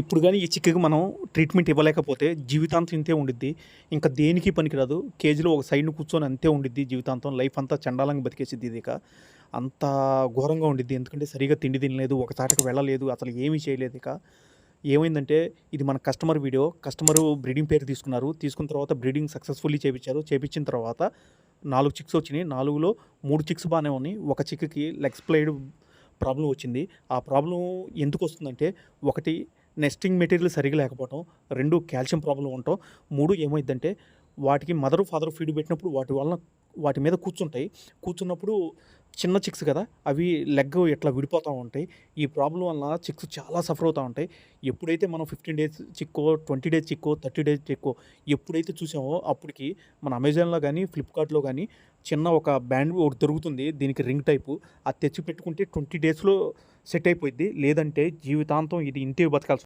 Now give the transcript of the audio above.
ఇప్పుడు కానీ ఈ చిక్కకి మనం ట్రీట్మెంట్ ఇవ్వలేకపోతే జీవితాంతం ఇంతే ఉండిద్ది. ఇంకా దేనికి పనికిరాదు. కేజీలో ఒక సైడ్ను కూర్చొని అంతే ఉండిద్ది జీవితాంతం. లైఫ్ అంతా చండాలంగా బతికేసిద్ది ఇది ఇక అంత ఘోరంగా ఉండిద్ది. ఎందుకంటే సరిగా తిండి తినలేదు ఒక చాటకు వెళ్ళలేదు అసలు ఏమీ చేయలేదు ఇక ఏమైందంటే ఇది మన కస్టమర్ వీడియో. కస్టమర్ బ్రీడింగ్ పేరు తీసుకున్నారు. తీసుకున్న తర్వాత బ్రీడింగ్ సక్సెస్ఫుల్లీ చేపించారు. చేపించిన తర్వాత నాలుగు చిక్స్ వచ్చినాయి. నాలుగులో మూడు చిక్స్ బాగానే ఉన్నాయి. ఒక చిక్కి లెగ్ స్ప్లైడ్ ప్రాబ్లం వచ్చింది. ఆ ప్రాబ్లం ఎందుకు వస్తుందంటే ఒకటి నెస్టింగ్ మెటీరియల్ సరిగా లేకపోవటం రెండు కాల్షియం ప్రాబ్లం ఉండటం మూడు ఏమైందంటే వాటికి మదర్ ఫాదర్ ఫీడ్ పెట్టినప్పుడు వాటి వలన వాటి మీద కూర్చుంటాయి. కూర్చున్నప్పుడు చిన్న చిక్స్ కదా అవి లెగ్ ఇట్లా విడిపోతూ ఉంటాయి. ఈ ప్రాబ్లం వల్ల చిక్స్ చాలా సఫర్ అవుతూ ఉంటాయి. ఎప్పుడైతే మనం ఫిఫ్టీన్ డేస్ చిక్కో ట్వంటీ డేస్ చిక్కో థర్టీ డేస్ చిక్కో ఎప్పుడైతే చూసామో అప్పటికి మన అమెజాన్లో కానీ ఫ్లిప్కార్ట్లో కానీ చిన్న ఒక బ్యాండ్ ఒకటి దొరుకుతుంది. దీనికి రింగ్ టైపు. అది తెచ్చి పెట్టుకుంటే ట్వంటీ డేస్లో సెట్ అయిపోయింది లేదంటే జీవితాంతం ఇది ఇంటికి బతకాల్సి